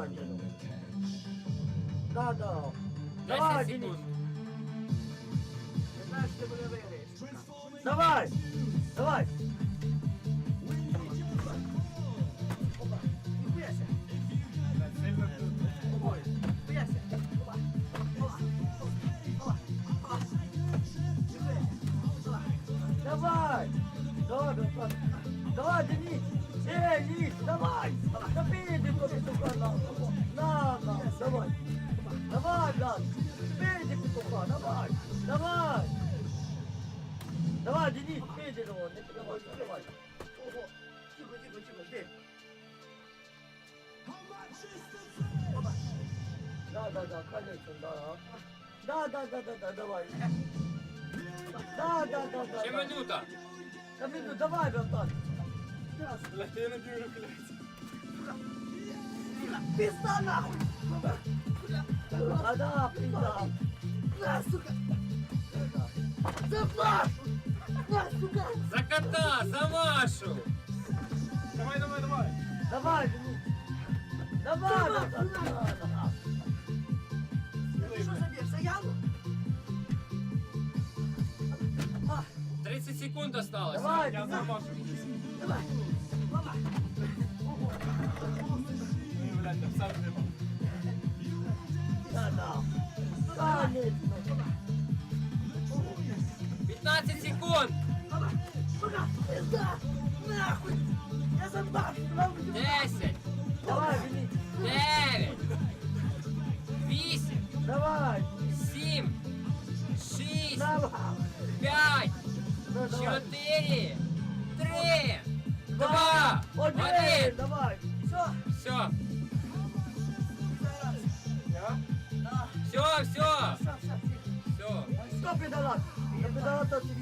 давай, Діду. Да, да. 10 Давай, секунд. Денис. Ти знаєш, ти мене виграєш. Давай! Давай! Опа. Ніхуяся. Ой, ніхуяся. Опа. Опа. Опа. Опа. Ніхуяся. Опа. Давай! Давай, братан. Давай, Денис! Эй, Лис, давай! Давай, брат! Бей ты петуха, давай! Давай! Давай, Денис, бей ты его, не давай, не давай! Ого! Тихо, тихо, тихо, бей! Опа. Да, да, да, конечно, да. Да, да, да, да, да, давай. Да, да, да, да. Ще да. минута. Да, минуту, давай, братан. Блядь, я не бігаю, блядь. Пизда нахуй! А да, пизда! На, сука! За Машу! На, сука! За кота, за Машу. Давай, давай, давай. Давай, Денис! Давай, братан! Ти що забіг? Заяву? 30 секунд осталось. Давай, Я за Машу. Давай. Мама. Ні, блядь, я сам не 15 секунд. Нахуй. Я за Машу. Нахуй. 10, Давай, Денис! 9, 8, Давай! 7, 6, Давай! 5, Ну, давай! 4, 3, 2, Один! 1. Давай! Все. Все, все, все, Все, все, все. все. Стоп, педалат! Я педалат отвечу!